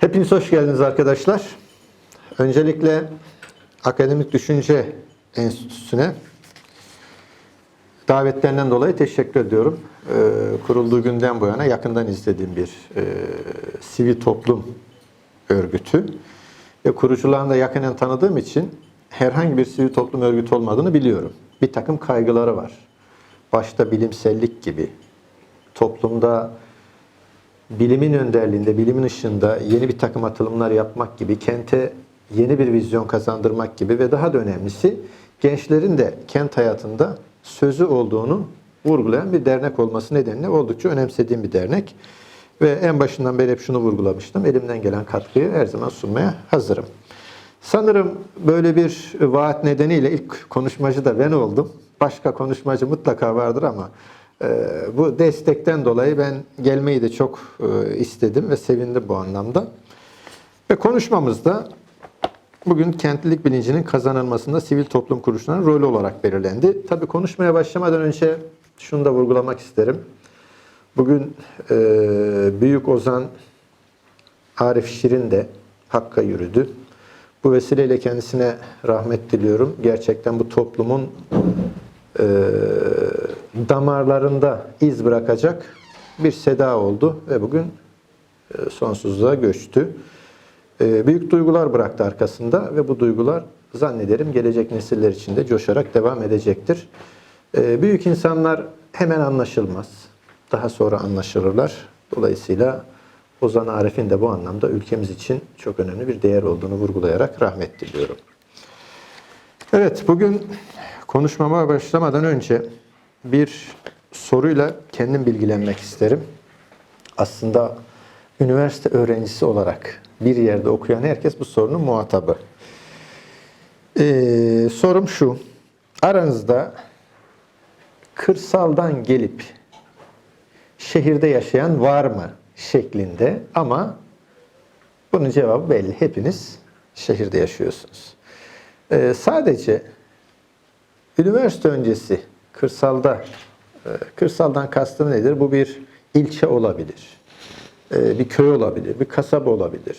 Hepiniz hoş geldiniz arkadaşlar. Öncelikle Akademik Düşünce Enstitüsü'ne davetlerinden dolayı teşekkür ediyorum. Ee, kurulduğu günden bu yana yakından izlediğim bir e, sivil toplum örgütü ve kurucularını da yakinen tanıdığım için herhangi bir sivil toplum örgütü olmadığını biliyorum. Bir takım kaygıları var. Başta bilimsellik gibi, toplumda bilimin önderliğinde, bilimin ışığında yeni bir takım atılımlar yapmak gibi, kente yeni bir vizyon kazandırmak gibi ve daha da önemlisi gençlerin de kent hayatında sözü olduğunu vurgulayan bir dernek olması nedeniyle oldukça önemsediğim bir dernek. Ve en başından beri hep şunu vurgulamıştım. Elimden gelen katkıyı her zaman sunmaya hazırım. Sanırım böyle bir vaat nedeniyle ilk konuşmacı da ben oldum. Başka konuşmacı mutlaka vardır ama bu destekten dolayı ben gelmeyi de çok e, istedim ve sevindim bu anlamda. Ve konuşmamızda bugün kentlilik bilincinin kazanılmasında sivil toplum kuruluşlarının rolü olarak belirlendi. Tabii konuşmaya başlamadan önce şunu da vurgulamak isterim. Bugün e, Büyük Ozan Arif Şirin de Hakk'a yürüdü. Bu vesileyle kendisine rahmet diliyorum. Gerçekten bu toplumun e, damarlarında iz bırakacak bir seda oldu ve bugün e, sonsuzluğa göçtü. E, büyük duygular bıraktı arkasında ve bu duygular zannederim gelecek nesiller için de coşarak devam edecektir. E, büyük insanlar hemen anlaşılmaz. Daha sonra anlaşılırlar. Dolayısıyla Ozan Arif'in de bu anlamda ülkemiz için çok önemli bir değer olduğunu vurgulayarak rahmet diliyorum. Evet, bugün konuşmama başlamadan önce bir soruyla kendim bilgilenmek isterim. Aslında üniversite öğrencisi olarak bir yerde okuyan herkes bu sorunun muhatabı. Ee, sorum şu, aranızda kırsaldan gelip şehirde yaşayan var mı şeklinde ama bunun cevabı belli. Hepiniz şehirde yaşıyorsunuz. Ee, sadece üniversite öncesi kırsalda, e, kırsaldan kastım nedir? Bu bir ilçe olabilir, e, bir köy olabilir, bir kasaba olabilir.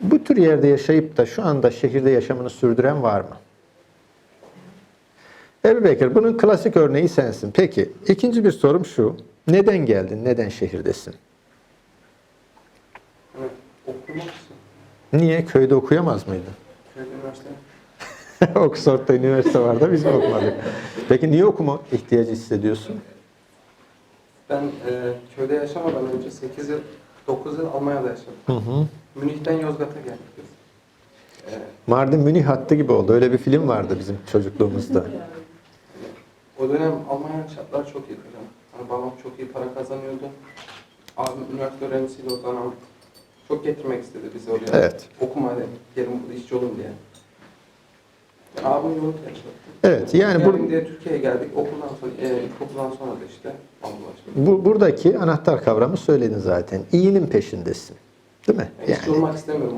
Bu tür yerde yaşayıp da şu anda şehirde yaşamını sürdüren var mı? Ebu Bekir, bunun klasik örneği sensin. Peki, ikinci bir sorum şu. Neden geldin, neden şehirdesin? Evet, okumak için. Niye? Köyde okuyamaz mıydın? Köyde üniversite. Oxford'da üniversite var da biz mi okumadık? Peki niye okuma ihtiyacı hissediyorsun? Ben e, köyde yaşamadan önce 8 yıl, 9 yıl Almanya'da yaşadım. Hı hı. Münih'ten Yozgat'a geldik biz. E, Mardin Münih hattı gibi oldu. Öyle bir film vardı bizim çocukluğumuzda. o dönem Almanya şartlar çok iyi hocam. Hani babam çok iyi para kazanıyordu. Abim üniversite öğrencisiydi o zaman. Çok getirmek istedi bizi oraya. Evet. Okuma hadi, gelin burada işçi olun diye. Abim yolu yaşadı. Evet yani Geldim bu, diye Türkiye'ye geldik. Okuldan sonra, e, sonra da işte bu buradaki anahtar kavramı söyledin zaten. İyinin peşindesin. Değil mi? Yani işçi Yani, olmak istemiyorum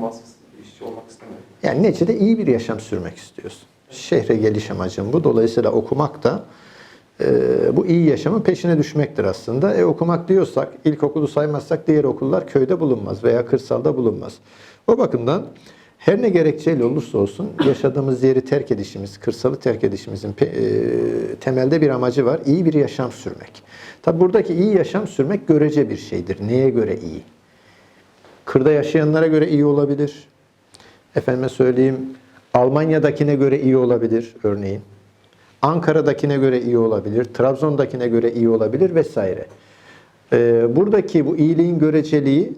işçi olmak istemiyorum. yani neticede iyi bir yaşam sürmek istiyorsun. Şehre geliş amacın bu. Dolayısıyla okumak da e, bu iyi yaşamın peşine düşmektir aslında. E okumak diyorsak, ilkokulu saymazsak diğer okullar köyde bulunmaz veya kırsalda bulunmaz. O bakımdan her ne gerekçeyle olursa olsun yaşadığımız yeri terk edişimiz, kırsalı terk edişimizin e, temelde bir amacı var. İyi bir yaşam sürmek. Tabi buradaki iyi yaşam sürmek görece bir şeydir. Neye göre iyi? Kırda yaşayanlara göre iyi olabilir. Efendime söyleyeyim Almanya'dakine göre iyi olabilir örneğin. Ankara'dakine göre iyi olabilir, Trabzon'dakine göre iyi olabilir vesaire. Ee, buradaki bu iyiliğin göreceliği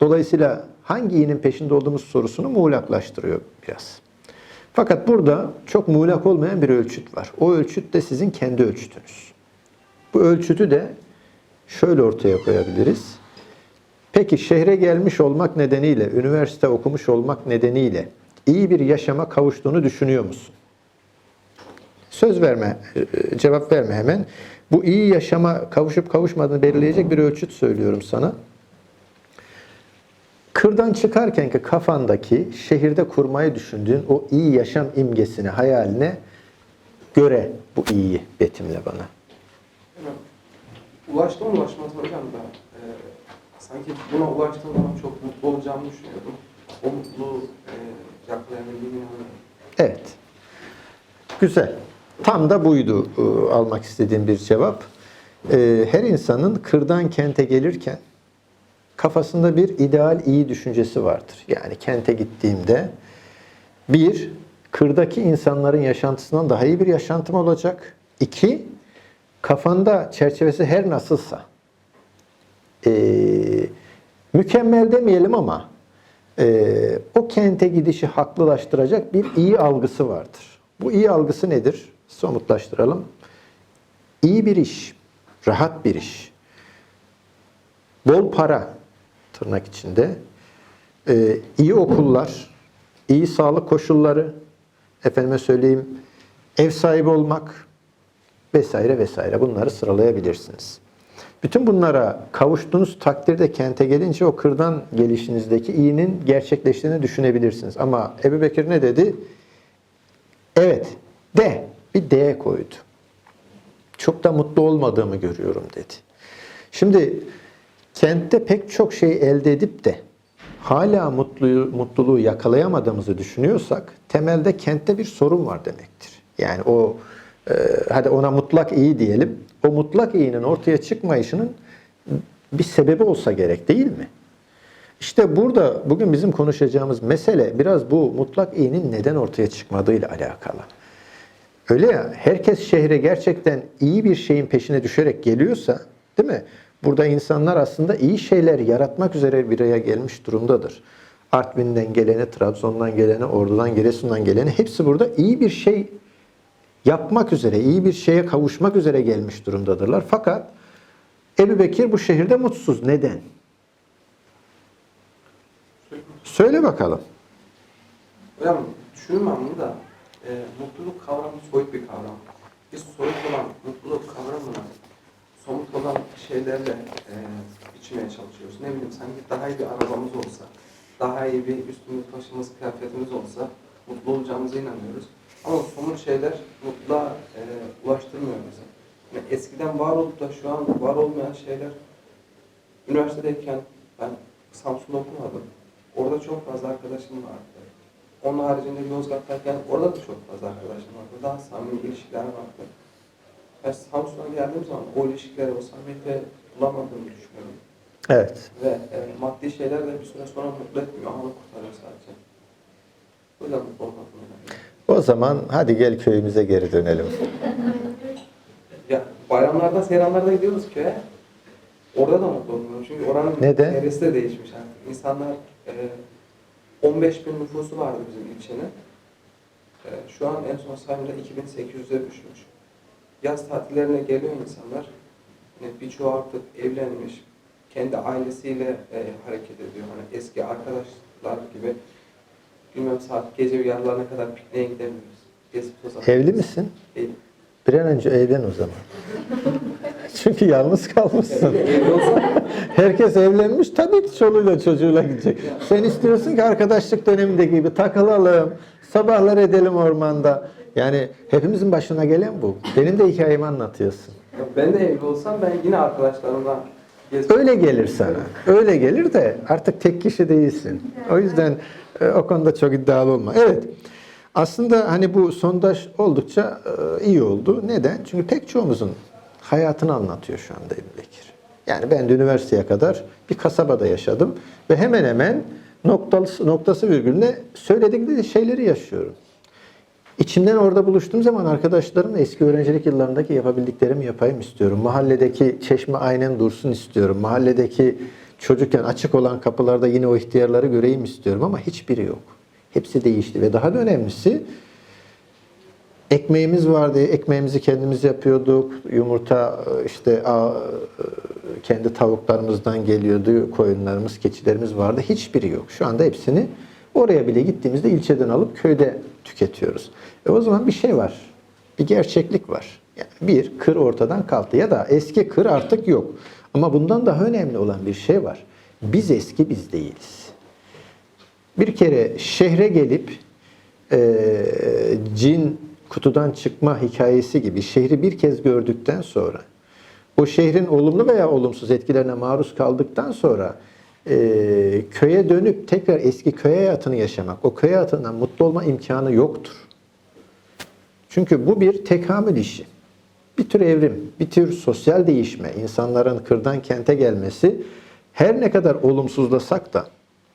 dolayısıyla hangi iyinin peşinde olduğumuz sorusunu muğlaklaştırıyor biraz. Fakat burada çok muğlak olmayan bir ölçüt var. O ölçüt de sizin kendi ölçütünüz. Bu ölçütü de şöyle ortaya koyabiliriz. Peki şehre gelmiş olmak nedeniyle, üniversite okumuş olmak nedeniyle iyi bir yaşama kavuştuğunu düşünüyor musun? Söz verme, cevap verme hemen. Bu iyi yaşama kavuşup kavuşmadığını belirleyecek bir ölçüt söylüyorum sana. Kırdan çıkarken ki kafandaki şehirde kurmayı düşündüğün o iyi yaşam imgesini, hayaline göre bu iyiyi betimle bana. Ulaştım ulaşmaz hocam da. E, sanki buna ulaştığım zaman çok mutlu olacağımı düşünüyordum. O mutluluğu e, yakalayabildiğime inanıyorum. Evet. Güzel. Tam da buydu e, almak istediğim bir cevap. E, Her insanın kırdan kente gelirken kafasında bir ideal iyi düşüncesi vardır. Yani kente gittiğimde bir, kırdaki insanların yaşantısından daha iyi bir yaşantım olacak. İki, kafanda çerçevesi her nasılsa e, mükemmel demeyelim ama e, o kente gidişi haklılaştıracak bir iyi algısı vardır. Bu iyi algısı nedir? Somutlaştıralım. İyi bir iş, rahat bir iş, bol para tırnak içinde, e, iyi okullar, iyi sağlık koşulları, efendime söyleyeyim, ev sahibi olmak vesaire vesaire bunları sıralayabilirsiniz. Bütün bunlara kavuştuğunuz takdirde kente gelince o kırdan gelişinizdeki iyinin gerçekleştiğini düşünebilirsiniz. Ama Ebu Bekir ne dedi? Evet, de. Bir D koydu. Çok da mutlu olmadığımı görüyorum dedi. Şimdi kentte pek çok şey elde edip de hala mutluyu, mutluluğu yakalayamadığımızı düşünüyorsak temelde kentte bir sorun var demektir. Yani o e, hadi ona mutlak iyi diyelim. O mutlak iyinin ortaya çıkmayışının bir sebebi olsa gerek değil mi? İşte burada bugün bizim konuşacağımız mesele biraz bu mutlak iyinin neden ortaya çıkmadığıyla alakalı. Öyle ya herkes şehre gerçekten iyi bir şeyin peşine düşerek geliyorsa değil mi? Burada insanlar aslında iyi şeyler yaratmak üzere bir araya gelmiş durumdadır. Artvin'den gelene, Trabzon'dan gelene, Ordu'dan, Giresun'dan gelene hepsi burada iyi bir şey yapmak üzere, iyi bir şeye kavuşmak üzere gelmiş durumdadırlar. Fakat Ebu Bekir bu şehirde mutsuz. Neden? Söyle bakalım. Hocam düşünün ben bunu da e, mutluluk kavramı soyut bir kavram. Biz soyut olan mutluluk kavramını somut olan şeylerle e, biçmeye çalışıyoruz. Ne bileyim sanki daha iyi bir arabamız olsa, daha iyi bir üstümüz başımız kıyafetimiz olsa mutlu olacağımıza inanıyoruz. Ama somut şeyler mutluluğa e, ulaştırmıyor bizi. Yani eskiden var olup da şu an var olmayan şeyler üniversitedeyken ben Samsun'da okumadım. Orada çok fazla arkadaşım vardı. Onun haricinde Yozgat'tayken orada da çok fazla arkadaşım vardı. Daha samimi ilişkiler vardı. Ben Samsun'a geldiğim zaman o ilişkileri, o samimiyeti bulamadığımı düşünüyorum. Evet. Ve e, maddi şeyler de bir süre sonra mutlu etmiyor, anı kurtarıyor sadece. O yüzden mutlu olmak önemli. O zaman hadi gel köyümüze geri dönelim. Ya bayramlarda, seyranlarda gidiyoruz köye. Orada da mutlu oluyorum. Çünkü oranın Neden? çevresi de değişmiş artık. İnsanlar e, 15 bin nüfusu vardı bizim ilçenin. E, şu an en son sayımda 2800'e düşmüş. Yaz tatillerine geliyor insanlar. Yani birçoğu artık evlenmiş. Kendi ailesiyle e, hareket ediyor. Hani eski arkadaşlar gibi bilmem saat gece yarılarına kadar pikniğe gidemiyoruz. Gezip. Evli misin? Değil. Bir an önce evlen o zaman. Çünkü yalnız kalmışsın. Evli Herkes evlenmiş tabii ki çoluğuyla çocuğuyla gidecek. Sen istiyorsun ki arkadaşlık dönemindeki gibi takılalım, sabahlar edelim ormanda. Yani hepimizin başına gelen bu. Benim de hikayemi anlatıyorsun. Ya Ben de evli olsam ben yine arkadaşlarımla Öyle gelir sana. Öyle gelir de artık tek kişi değilsin. O yüzden e, o konuda çok iddialı olma. Evet. Aslında hani bu sondaj oldukça e, iyi oldu. Neden? Çünkü pek çoğumuzun hayatını anlatıyor şu anda Ebu Bekir. Yani ben de üniversiteye kadar bir kasabada yaşadım ve hemen hemen noktası, noktası virgülüne söyledikleri şeyleri yaşıyorum. İçimden orada buluştuğum zaman arkadaşlarımla eski öğrencilik yıllarındaki yapabildiklerimi yapayım istiyorum. Mahalledeki çeşme aynen dursun istiyorum. Mahalledeki çocukken açık olan kapılarda yine o ihtiyarları göreyim istiyorum ama hiçbiri yok. Hepsi değişti ve daha da önemlisi ekmeğimiz vardı. Ekmeğimizi kendimiz yapıyorduk. Yumurta işte kendi tavuklarımızdan geliyordu. Koyunlarımız, keçilerimiz vardı. Hiçbiri yok. Şu anda hepsini oraya bile gittiğimizde ilçeden alıp köyde tüketiyoruz. E o zaman bir şey var. Bir gerçeklik var. Yani bir, kır ortadan kalktı ya da eski kır artık yok. Ama bundan daha önemli olan bir şey var. Biz eski biz değiliz. Bir kere şehre gelip eee, cin kutudan çıkma hikayesi gibi şehri bir kez gördükten sonra o şehrin olumlu veya olumsuz etkilerine maruz kaldıktan sonra e, köye dönüp tekrar eski köy hayatını yaşamak, o köy hayatından mutlu olma imkanı yoktur. Çünkü bu bir tekamül işi. Bir tür evrim, bir tür sosyal değişme, insanların kırdan kente gelmesi her ne kadar olumsuzlasak da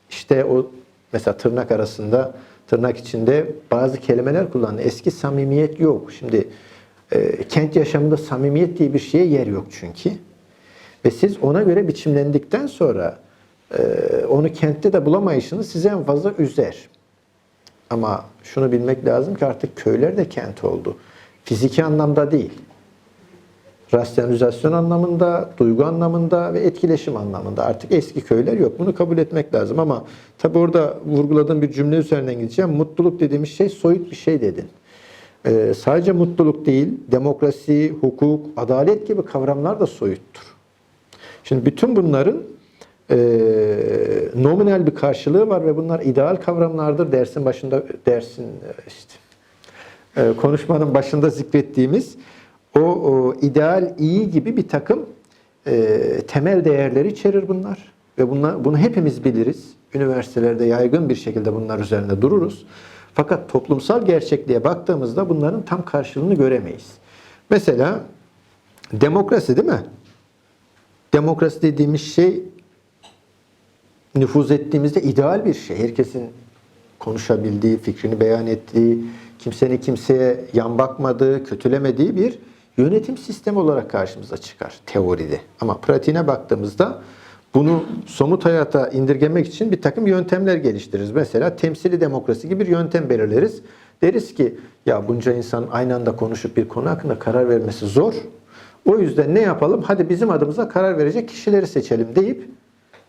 işte o mesela tırnak arasında tırnak içinde bazı kelimeler kullandı. Eski samimiyet yok. Şimdi e, kent yaşamında samimiyet diye bir şeye yer yok çünkü. Ve siz ona göre biçimlendikten sonra onu kentte de bulamayışınız sizi en fazla üzer. Ama şunu bilmek lazım ki artık köyler de kent oldu. Fiziki anlamda değil. Rasyonalizasyon anlamında, duygu anlamında ve etkileşim anlamında artık eski köyler yok. Bunu kabul etmek lazım ama tabi orada vurguladığım bir cümle üzerinden gideceğim. Mutluluk dediğimiz şey soyut bir şey dedin. Ee, sadece mutluluk değil, demokrasi, hukuk, adalet gibi kavramlar da soyuttur. Şimdi bütün bunların e, nominal bir karşılığı var ve bunlar ideal kavramlardır. Dersin başında dersin e, işte e, konuşmanın başında zikrettiğimiz o, o ideal iyi gibi bir takım e, temel değerleri içerir bunlar ve bunlar bunu hepimiz biliriz. Üniversitelerde yaygın bir şekilde bunlar üzerinde dururuz. Fakat toplumsal gerçekliğe baktığımızda bunların tam karşılığını göremeyiz. Mesela demokrasi değil mi? Demokrasi dediğimiz şey nüfuz ettiğimizde ideal bir şey. Herkesin konuşabildiği, fikrini beyan ettiği, kimsenin kimseye yan bakmadığı, kötülemediği bir yönetim sistemi olarak karşımıza çıkar teoride. Ama pratiğine baktığımızda bunu somut hayata indirgemek için bir takım yöntemler geliştiririz. Mesela temsili demokrasi gibi bir yöntem belirleriz. Deriz ki ya bunca insan aynı anda konuşup bir konu hakkında karar vermesi zor. O yüzden ne yapalım? Hadi bizim adımıza karar verecek kişileri seçelim deyip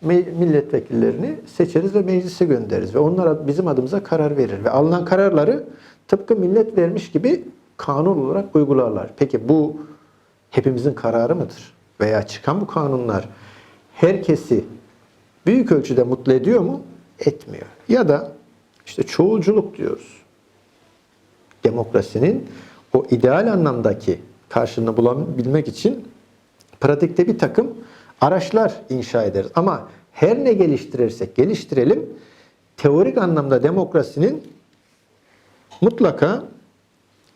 milletvekillerini seçeriz ve meclise göndeririz. Ve onlar bizim adımıza karar verir. Ve alınan kararları tıpkı millet vermiş gibi kanun olarak uygularlar. Peki bu hepimizin kararı mıdır? Veya çıkan bu kanunlar herkesi büyük ölçüde mutlu ediyor mu? Etmiyor. Ya da işte çoğulculuk diyoruz. Demokrasinin o ideal anlamdaki karşılığını bulabilmek için pratikte bir takım araçlar inşa ederiz. Ama her ne geliştirirsek geliştirelim, teorik anlamda demokrasinin mutlaka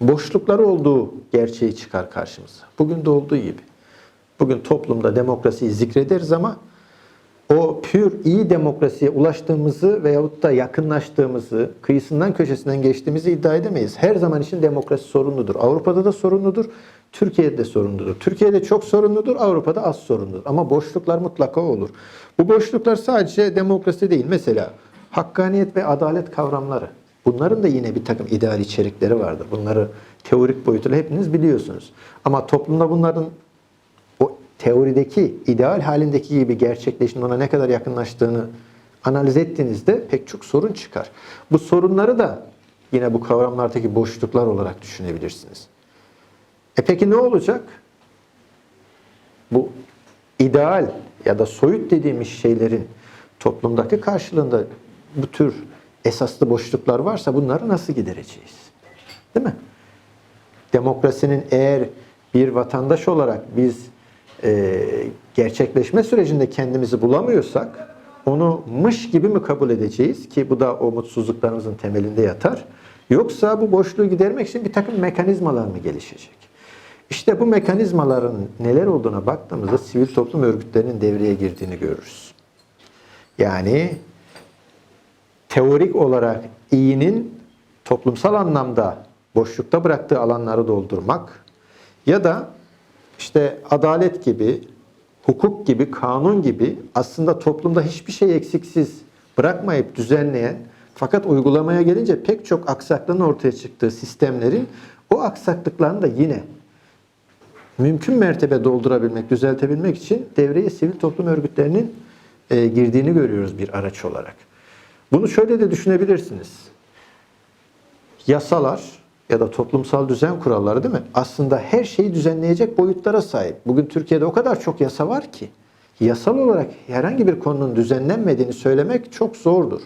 boşlukları olduğu gerçeği çıkar karşımıza. Bugün de olduğu gibi. Bugün toplumda demokrasiyi zikrederiz ama o pür iyi demokrasiye ulaştığımızı veyahut da yakınlaştığımızı, kıyısından köşesinden geçtiğimizi iddia edemeyiz. Her zaman için demokrasi sorunludur. Avrupa'da da sorunludur, Türkiye'de de sorunludur. Türkiye'de çok sorunludur, Avrupa'da az sorunludur. Ama boşluklar mutlaka olur. Bu boşluklar sadece demokrasi değil. Mesela hakkaniyet ve adalet kavramları. Bunların da yine bir takım ideal içerikleri vardır. Bunları teorik boyutuyla hepiniz biliyorsunuz. Ama toplumda bunların o teorideki, ideal halindeki gibi gerçekleşin ona ne kadar yakınlaştığını analiz ettiğinizde pek çok sorun çıkar. Bu sorunları da yine bu kavramlardaki boşluklar olarak düşünebilirsiniz. E peki ne olacak? Bu ideal ya da soyut dediğimiz şeylerin toplumdaki karşılığında bu tür esaslı boşluklar varsa bunları nasıl gidereceğiz? Değil mi? Demokrasinin eğer bir vatandaş olarak biz e, gerçekleşme sürecinde kendimizi bulamıyorsak onu mış gibi mi kabul edeceğiz ki bu da o mutsuzluklarımızın temelinde yatar. Yoksa bu boşluğu gidermek için bir takım mekanizmalar mı gelişecek? İşte bu mekanizmaların neler olduğuna baktığımızda sivil toplum örgütlerinin devreye girdiğini görürüz. Yani teorik olarak iyinin toplumsal anlamda boşlukta bıraktığı alanları doldurmak ya da işte adalet gibi, hukuk gibi, kanun gibi aslında toplumda hiçbir şey eksiksiz bırakmayıp düzenleyen fakat uygulamaya gelince pek çok aksaklığın ortaya çıktığı sistemlerin o aksaklıklarını da yine mümkün mertebe doldurabilmek, düzeltebilmek için devreye sivil toplum örgütlerinin e, girdiğini görüyoruz bir araç olarak. Bunu şöyle de düşünebilirsiniz. Yasalar ya da toplumsal düzen kuralları değil mi? Aslında her şeyi düzenleyecek boyutlara sahip. Bugün Türkiye'de o kadar çok yasa var ki yasal olarak herhangi bir konunun düzenlenmediğini söylemek çok zordur.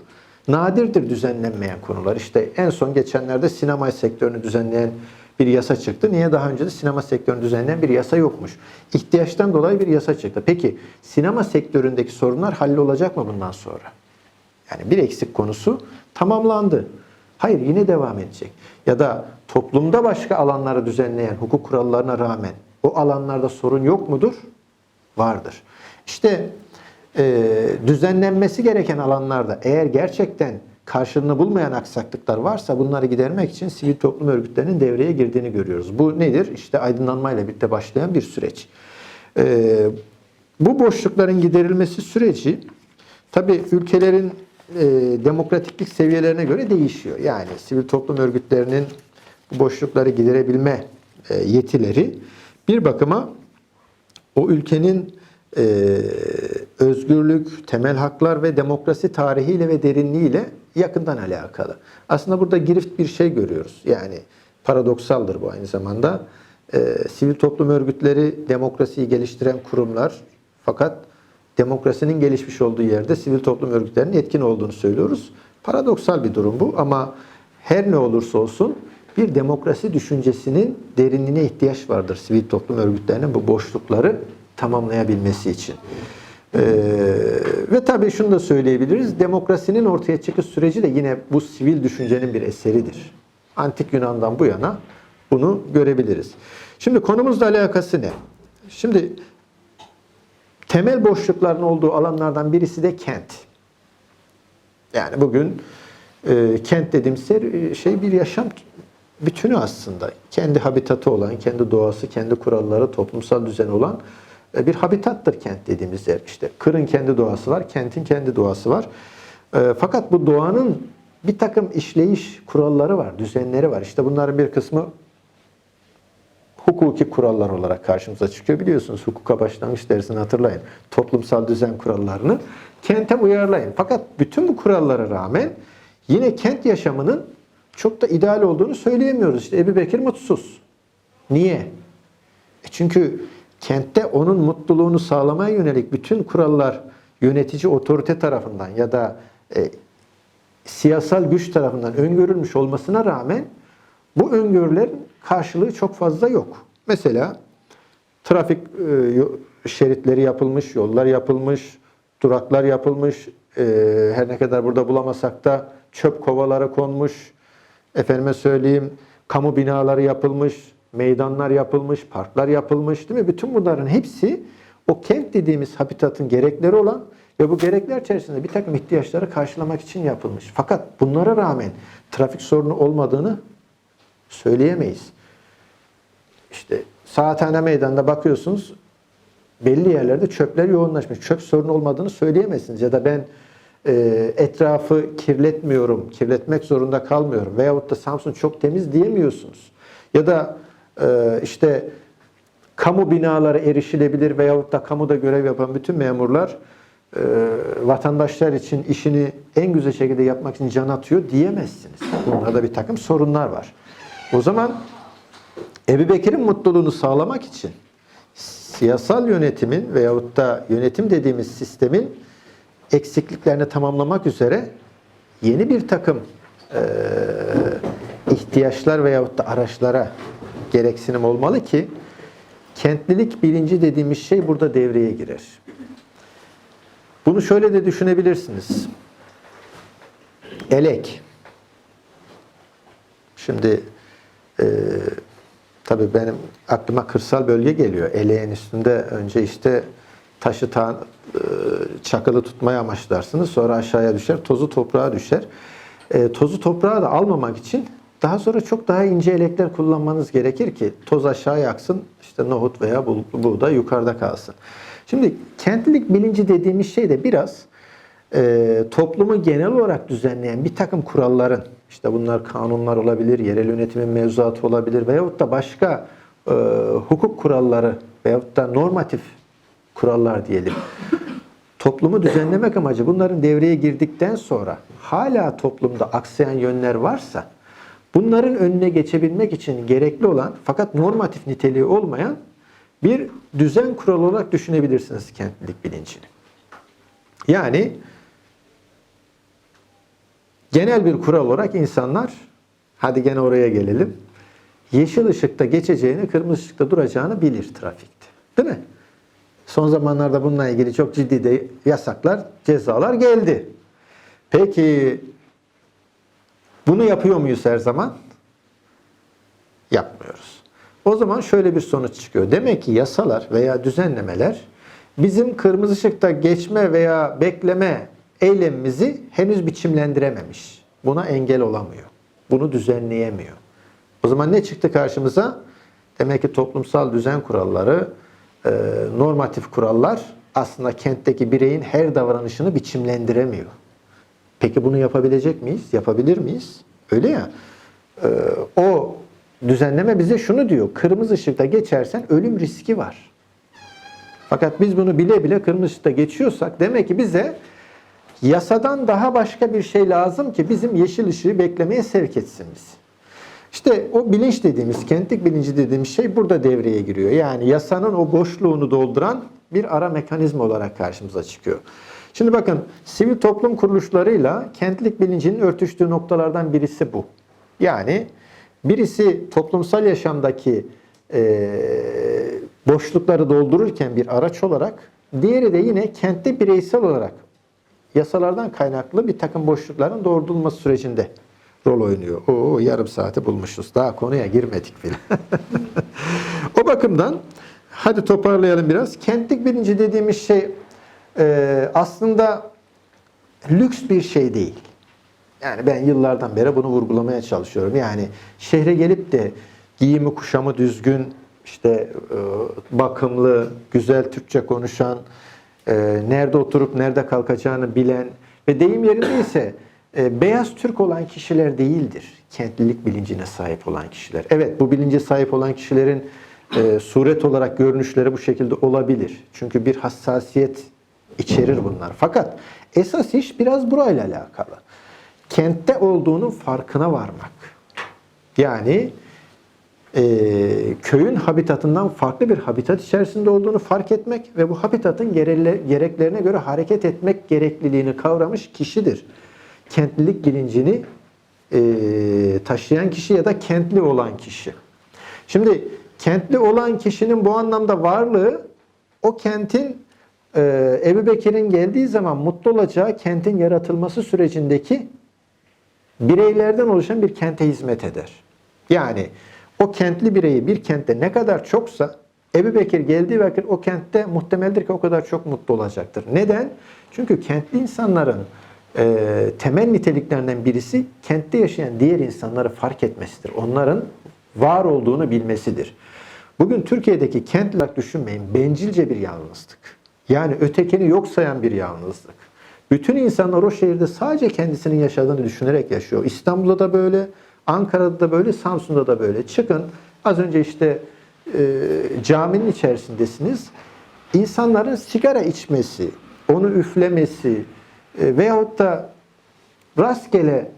Nadirdir düzenlenmeyen konular. İşte en son geçenlerde sinema sektörünü düzenleyen bir yasa çıktı. Niye daha önce de sinema sektörünü düzenleyen bir yasa yokmuş? İhtiyaçtan dolayı bir yasa çıktı. Peki sinema sektöründeki sorunlar hallolacak mı bundan sonra? Yani bir eksik konusu tamamlandı. Hayır yine devam edecek. Ya da toplumda başka alanları düzenleyen hukuk kurallarına rağmen o alanlarda sorun yok mudur? Vardır. İşte e, düzenlenmesi gereken alanlarda eğer gerçekten karşılığını bulmayan aksaklıklar varsa bunları gidermek için sivil toplum örgütlerinin devreye girdiğini görüyoruz. Bu nedir? İşte aydınlanmayla birlikte başlayan bir süreç. E, bu boşlukların giderilmesi süreci tabii ülkelerin e, demokratiklik seviyelerine göre değişiyor. Yani sivil toplum örgütlerinin bu boşlukları giderebilme e, yetileri bir bakıma o ülkenin e, özgürlük, temel haklar ve demokrasi tarihiyle ve derinliğiyle yakından alakalı. Aslında burada girift bir şey görüyoruz. Yani paradoksaldır bu aynı zamanda. E, sivil toplum örgütleri demokrasiyi geliştiren kurumlar fakat demokrasinin gelişmiş olduğu yerde sivil toplum örgütlerinin etkin olduğunu söylüyoruz. Paradoksal bir durum bu ama her ne olursa olsun bir demokrasi düşüncesinin derinliğine ihtiyaç vardır sivil toplum örgütlerinin bu boşlukları tamamlayabilmesi için. Ee, ve tabii şunu da söyleyebiliriz. Demokrasinin ortaya çıkış süreci de yine bu sivil düşüncenin bir eseridir. Antik Yunan'dan bu yana bunu görebiliriz. Şimdi konumuzla alakası ne? Şimdi temel boşlukların olduğu alanlardan birisi de kent. Yani bugün e, kent dediğimiz şey- şey bir yaşam bütünü aslında. Kendi habitatı olan, kendi doğası, kendi kuralları, toplumsal düzeni olan e, bir habitattır kent dediğimiz yer. İşte kırın kendi doğası var, kentin kendi doğası var. E, fakat bu doğanın bir takım işleyiş kuralları var, düzenleri var. İşte bunların bir kısmı hukuki kurallar olarak karşımıza çıkıyor. Biliyorsunuz hukuka başlangıç dersini hatırlayın. Toplumsal düzen kurallarını kente uyarlayın. Fakat bütün bu kurallara rağmen yine kent yaşamının çok da ideal olduğunu söyleyemiyoruz. İşte Ebu Bekir mutsuz. Niye? E çünkü kentte onun mutluluğunu sağlamaya yönelik bütün kurallar yönetici otorite tarafından ya da e, siyasal güç tarafından öngörülmüş olmasına rağmen bu öngörülerin karşılığı çok fazla yok. Mesela trafik e, şeritleri yapılmış, yollar yapılmış, duraklar yapılmış. e, her ne kadar burada bulamasak da çöp kovaları konmuş. Efendime söyleyeyim, kamu binaları yapılmış, meydanlar yapılmış, parklar yapılmış değil mi? Bütün bunların hepsi o kent dediğimiz habitatın gerekleri olan ve bu gerekler içerisinde bir takım ihtiyaçları karşılamak için yapılmış. Fakat bunlara rağmen trafik sorunu olmadığını söyleyemeyiz. İşte Saathane Meydanı'nda bakıyorsunuz belli yerlerde çöpler yoğunlaşmış. Çöp sorunu olmadığını söyleyemezsiniz. Ya da ben e, etrafı kirletmiyorum, kirletmek zorunda kalmıyorum. Veyahut da Samsun çok temiz diyemiyorsunuz. Ya da işte kamu binaları erişilebilir veyahut da kamuda görev yapan bütün memurlar e, vatandaşlar için işini en güzel şekilde yapmak için can atıyor diyemezsiniz. Bunlarda bir takım sorunlar var. O zaman Ebu Bekir'in mutluluğunu sağlamak için siyasal yönetimin veyahut da yönetim dediğimiz sistemin eksikliklerini tamamlamak üzere yeni bir takım eee, ihtiyaçlar veyahut da araçlara gereksinim olmalı ki kentlilik bilinci dediğimiz şey burada devreye girer. Bunu şöyle de düşünebilirsiniz. Elek. Şimdi e, tabii benim aklıma kırsal bölge geliyor. Eleğin üstünde önce işte taşı ta, e, çakılı tutmaya amaçlarsınız. Sonra aşağıya düşer, tozu toprağa düşer. E, tozu toprağa da almamak için daha sonra çok daha ince elekler kullanmanız gerekir ki toz aşağıya aksın, işte nohut veya bul- buğday yukarıda kalsın. Şimdi kentlilik bilinci dediğimiz şey de biraz e, toplumu genel olarak düzenleyen bir takım kuralların, işte bunlar kanunlar olabilir, yerel yönetimin mevzuatı olabilir veyahut da başka e, hukuk kuralları veyahut da normatif kurallar diyelim. Toplumu düzenlemek amacı bunların devreye girdikten sonra hala toplumda aksayan yönler varsa bunların önüne geçebilmek için gerekli olan fakat normatif niteliği olmayan bir düzen kuralı olarak düşünebilirsiniz kentlilik bilincini. Yani genel bir kural olarak insanlar, hadi gene oraya gelelim, yeşil ışıkta geçeceğini, kırmızı ışıkta duracağını bilir trafikte. Değil mi? Son zamanlarda bununla ilgili çok ciddi de yasaklar, cezalar geldi. Peki bunu yapıyor muyuz her zaman? Yapmıyoruz. O zaman şöyle bir sonuç çıkıyor. Demek ki yasalar veya düzenlemeler bizim kırmızı ışıkta geçme veya bekleme eylemimizi henüz biçimlendirememiş. Buna engel olamıyor. Bunu düzenleyemiyor. O zaman ne çıktı karşımıza? Demek ki toplumsal düzen kuralları, e, normatif kurallar aslında kentteki bireyin her davranışını biçimlendiremiyor. Peki bunu yapabilecek miyiz? Yapabilir miyiz? Öyle ya. Ee, o düzenleme bize şunu diyor. Kırmızı ışıkta geçersen ölüm riski var. Fakat biz bunu bile bile kırmızı ışıkta geçiyorsak demek ki bize yasadan daha başka bir şey lazım ki bizim yeşil ışığı beklemeye sevk etsin bizi. İşte o bilinç dediğimiz, kentlik bilinci dediğimiz şey burada devreye giriyor. Yani yasanın o boşluğunu dolduran bir ara mekanizma olarak karşımıza çıkıyor. Şimdi bakın sivil toplum kuruluşlarıyla kentlik bilincinin örtüştüğü noktalardan birisi bu. Yani birisi toplumsal yaşamdaki eee, boşlukları doldururken bir araç olarak, diğeri de yine kentte bireysel olarak yasalardan kaynaklı bir takım boşlukların doldurulması sürecinde rol oynuyor. Oo yarım saati bulmuşuz. Daha konuya girmedik bile. o bakımdan hadi toparlayalım biraz. Kentlik bilinci dediğimiz şey e, aslında lüks bir şey değil. Yani ben yıllardan beri bunu vurgulamaya çalışıyorum. Yani şehre gelip de giyimi kuşamı düzgün, işte e, bakımlı, güzel Türkçe konuşan, e, nerede oturup nerede kalkacağını bilen ve deyim yerindeyse e, beyaz Türk olan kişiler değildir. Kentlilik bilincine sahip olan kişiler. Evet bu bilince sahip olan kişilerin e, suret olarak görünüşleri bu şekilde olabilir. Çünkü bir hassasiyet içerir bunlar. Fakat esas iş biraz burayla alakalı. Kentte olduğunun farkına varmak. Yani e, köyün habitatından farklı bir habitat içerisinde olduğunu fark etmek ve bu habitatın gereklerine göre hareket etmek gerekliliğini kavramış kişidir. Kentlilik bilincini e, taşıyan kişi ya da kentli olan kişi. Şimdi kentli olan kişinin bu anlamda varlığı o kentin e, Ebu Bekir'in geldiği zaman mutlu olacağı kentin yaratılması sürecindeki bireylerden oluşan bir kente hizmet eder. Yani o kentli bireyi bir kentte ne kadar çoksa Ebu Bekir geldiği vakit o kentte muhtemeldir ki o kadar çok mutlu olacaktır. Neden? Çünkü kentli insanların e, temel niteliklerinden birisi kentte yaşayan diğer insanları fark etmesidir. Onların var olduğunu bilmesidir. Bugün Türkiye'deki kent düşünmeyin bencilce bir yalnızlık. Yani ötekini yok sayan bir yalnızlık. Bütün insanlar o şehirde sadece kendisinin yaşadığını düşünerek yaşıyor. İstanbul'da da böyle, Ankara'da da böyle, Samsun'da da böyle. Çıkın az önce işte e, caminin içerisindesiniz. İnsanların sigara içmesi, onu üflemesi e, veyahut da rastgele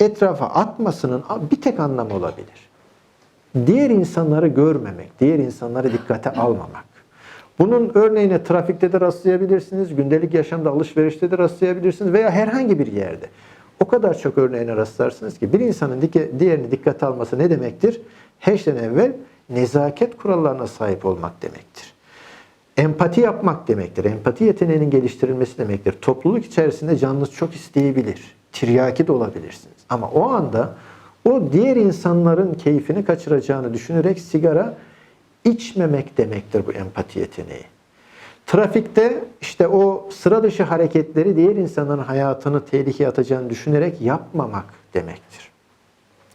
etrafa atmasının bir tek anlamı olabilir. Diğer insanları görmemek, diğer insanları dikkate almamak. Bunun örneğine trafikte de rastlayabilirsiniz, gündelik yaşamda alışverişte de rastlayabilirsiniz veya herhangi bir yerde. O kadar çok örneğine rastlarsınız ki bir insanın diğerini dikkate alması ne demektir? Her şeyden evvel nezaket kurallarına sahip olmak demektir. Empati yapmak demektir. Empati yeteneğinin geliştirilmesi demektir. Topluluk içerisinde canınız çok isteyebilir. Tiryaki de olabilirsiniz. Ama o anda o diğer insanların keyfini kaçıracağını düşünerek sigara içmemek demektir bu empati yeteneği. Trafikte işte o sıra dışı hareketleri diğer insanların hayatını tehlikeye atacağını düşünerek yapmamak demektir.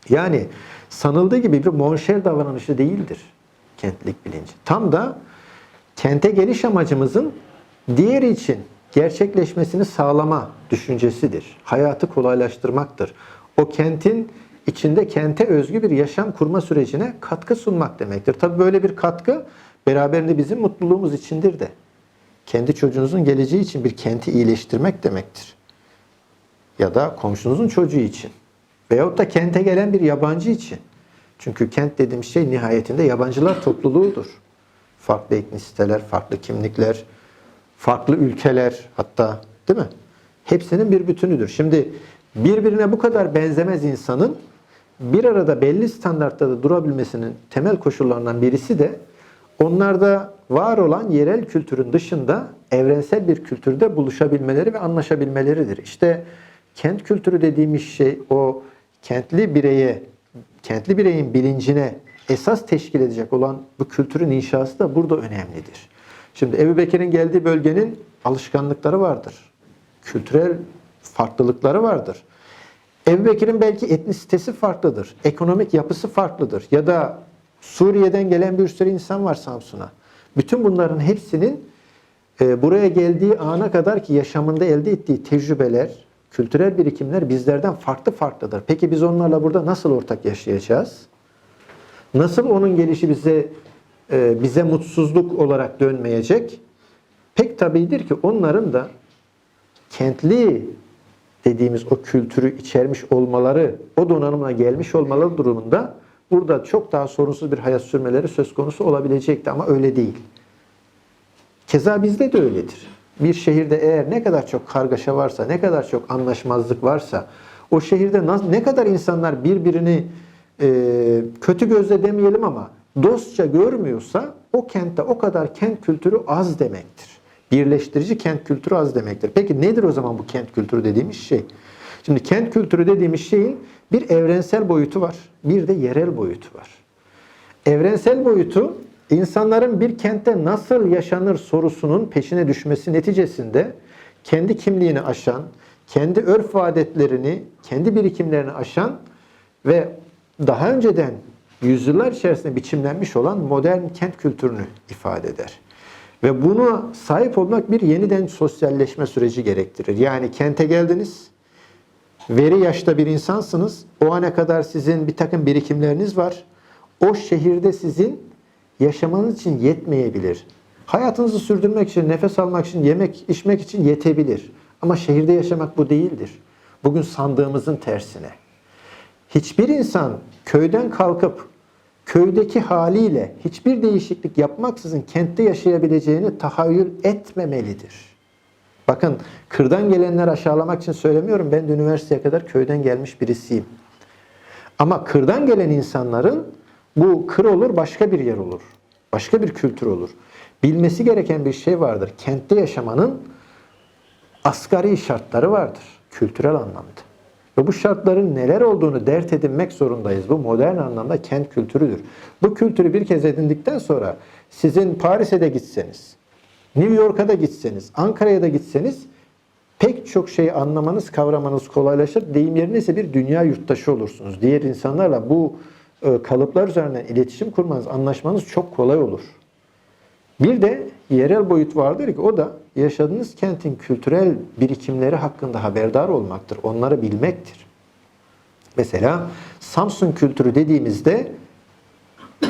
Yani sanıldığı gibi bir monşer davranışı değildir kentlik bilinci. Tam da kente geliş amacımızın diğer için gerçekleşmesini sağlama düşüncesidir. Hayatı kolaylaştırmaktır. O kentin içinde kente özgü bir yaşam kurma sürecine katkı sunmak demektir. Tabii böyle bir katkı beraberinde bizim mutluluğumuz içindir de. Kendi çocuğunuzun geleceği için bir kenti iyileştirmek demektir. Ya da komşunuzun çocuğu için. Veyahut da kente gelen bir yabancı için. Çünkü kent dediğim şey nihayetinde yabancılar topluluğudur. Farklı etnisiteler, farklı kimlikler, farklı ülkeler hatta değil mi? Hepsinin bir bütünüdür. Şimdi birbirine bu kadar benzemez insanın bir arada belli standartlarda durabilmesinin temel koşullarından birisi de onlarda var olan yerel kültürün dışında evrensel bir kültürde buluşabilmeleri ve anlaşabilmeleridir. İşte kent kültürü dediğimiz şey o kentli bireye, kentli bireyin bilincine esas teşkil edecek olan bu kültürün inşası da burada önemlidir. Şimdi Ebu Bekir'in geldiği bölgenin alışkanlıkları vardır. Kültürel farklılıkları vardır. Ebu Bekir'in belki etnisitesi farklıdır. Ekonomik yapısı farklıdır. Ya da Suriye'den gelen bir sürü insan var Samsun'a. Bütün bunların hepsinin e, buraya geldiği ana kadar ki yaşamında elde ettiği tecrübeler, kültürel birikimler bizlerden farklı farklıdır. Peki biz onlarla burada nasıl ortak yaşayacağız? Nasıl onun gelişi bize e, bize mutsuzluk olarak dönmeyecek? Pek tabidir ki onların da kentli dediğimiz o kültürü içermiş olmaları, o donanımla gelmiş olmaları durumunda burada çok daha sorunsuz bir hayat sürmeleri söz konusu olabilecekti ama öyle değil. Keza bizde de öyledir. Bir şehirde eğer ne kadar çok kargaşa varsa, ne kadar çok anlaşmazlık varsa, o şehirde ne kadar insanlar birbirini e, kötü gözle demeyelim ama dostça görmüyorsa o kentte o kadar kent kültürü az demektir. Birleştirici kent kültürü az demektir. Peki nedir o zaman bu kent kültürü dediğimiz şey? Şimdi kent kültürü dediğimiz şeyin bir evrensel boyutu var, bir de yerel boyutu var. Evrensel boyutu insanların bir kentte nasıl yaşanır sorusunun peşine düşmesi neticesinde kendi kimliğini aşan, kendi örf ve adetlerini, kendi birikimlerini aşan ve daha önceden yüzyıllar içerisinde biçimlenmiş olan modern kent kültürünü ifade eder. Ve buna sahip olmak bir yeniden sosyalleşme süreci gerektirir. Yani kente geldiniz, veri yaşta bir insansınız. O ana kadar sizin bir takım birikimleriniz var. O şehirde sizin yaşamanız için yetmeyebilir. Hayatınızı sürdürmek için, nefes almak için, yemek, içmek için yetebilir. Ama şehirde yaşamak bu değildir. Bugün sandığımızın tersine. Hiçbir insan köyden kalkıp köydeki haliyle hiçbir değişiklik yapmaksızın kentte yaşayabileceğini tahayyül etmemelidir. Bakın kırdan gelenler aşağılamak için söylemiyorum. Ben de üniversiteye kadar köyden gelmiş birisiyim. Ama kırdan gelen insanların bu kır olur başka bir yer olur. Başka bir kültür olur. Bilmesi gereken bir şey vardır. Kentte yaşamanın asgari şartları vardır. Kültürel anlamda. Ve bu şartların neler olduğunu dert edinmek zorundayız. Bu modern anlamda kent kültürüdür. Bu kültürü bir kez edindikten sonra sizin Paris'e de gitseniz, New York'a da gitseniz, Ankara'ya da gitseniz pek çok şeyi anlamanız, kavramanız kolaylaşır. Deyim yerine ise bir dünya yurttaşı olursunuz. Diğer insanlarla bu e, kalıplar üzerinden iletişim kurmanız, anlaşmanız çok kolay olur. Bir de yerel boyut vardır ki o da yaşadığınız kentin kültürel birikimleri hakkında haberdar olmaktır. Onları bilmektir. Mesela Samsun kültürü dediğimizde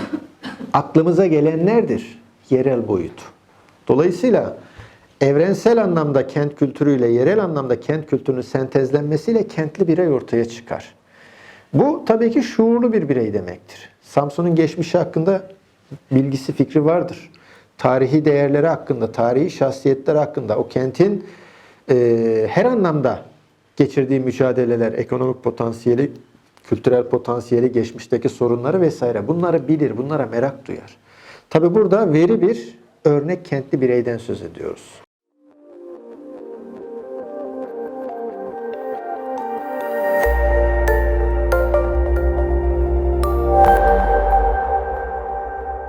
aklımıza gelenlerdir yerel boyut. Dolayısıyla evrensel anlamda kent kültürüyle yerel anlamda kent kültürünün sentezlenmesiyle kentli birey ortaya çıkar. Bu tabii ki şuurlu bir birey demektir. Samsun'un geçmişi hakkında bilgisi, fikri vardır. Tarihi değerleri hakkında, tarihi şahsiyetler hakkında, o kentin e, her anlamda geçirdiği mücadeleler, ekonomik potansiyeli, kültürel potansiyeli, geçmişteki sorunları vesaire bunları bilir, bunlara merak duyar. Tabii burada veri bir örnek kentli bireyden söz ediyoruz.